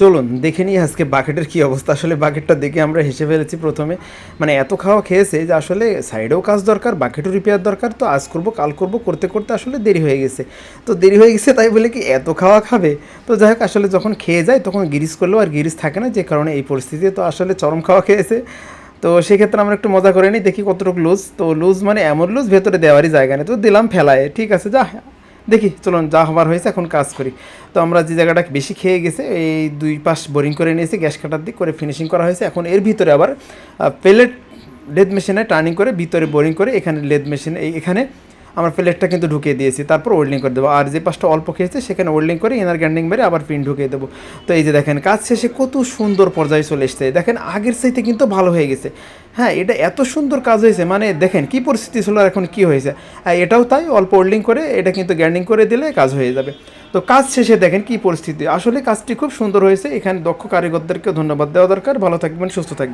চলুন, দেখে নিই আজকে বাকেটের কী অবস্থা। আসলে বাকেটটা দেখে আমরা হেসে ফেলেছি প্রথমে। মানে এত খাওয়া খেয়েছে যে আসলে সাইডেও কাজ দরকার, বাকেটও রিপেয়ার দরকার। তো আজ করব, কাল করব, করতে করতে আসলে দেরি হয়ে গেছে। তো দেরি হয়ে গেছে, তাই বলে কি এত খাওয়া খাবে? তো যাই হোক, আসলে যখন খেয়ে যায় তখন গিরিজ করলেও আর গিরিজ থাকে না, যে কারণে এই পরিস্থিতিতে তো আসলে চরম খাওয়া খেয়েছে। তো সেক্ষেত্রে আমরা একটু মজা করে নিই, দেখি কতটুকু লুজ তো লুজ মানে এমন লুজ ভেতরে দেওয়ারই জায়গা নেই। তো দিলাম, ফেলায়। ঠিক আছে, যা। দেখি, চলুন, যা হবার হয়েছে, এখন কাজ করি। তো আমরা যে জায়গাটা বেশি খেয়ে গেছে, এই দুই পাশ বোরিং করে নিয়েছি, গ্যাস কাটার দিক করে ফিনিশিং করা হয়েছে। এখন এর ভিতরে আবার পেলেট লেদ মেশিনে টার্নিং করে, ভিতরে বোরিং করে, এখানে লেদ মেশিনে এখানে আমরা প্লেটটা কিন্তু ঢুকিয়ে দিয়েছি। তারপর ওল্ডিং করে দেবো। আর যে পাশটা অল্প খেয়েছে, সেখানে ওল্ডিং করে ইনার গ্যান্ডিং মেরে আবার পিন ঢুকিয়ে দেবো। তো এই যে দেখেন, কাজ শেষে কত সুন্দর পর্যায়ে চলে এসছে। দেখেন, আগের চাইতে কিন্তু ভালো হয়ে গেছে। হ্যাঁ এটা এত সুন্দর কাজ হয়েছে মানে দেখেন কি পরিস্থিতি ছিল আর এখন কি হয়েছে। এটাও তাই, অল্প ওল্ডিং করে, এটা কিন্তু গ্যান্ডিং করে দিলে কাজ হয়ে যাবে। তো কাজ শেষে দেখেন কি পরিস্থিতি। আসলে কাজটি খুব সুন্দর হয়েছে। এখানে দক্ষ কারিগরদেরকে ধন্যবাদ দেওয়া দরকার। ভালো থাকবেন, সুস্থ থাকবেন।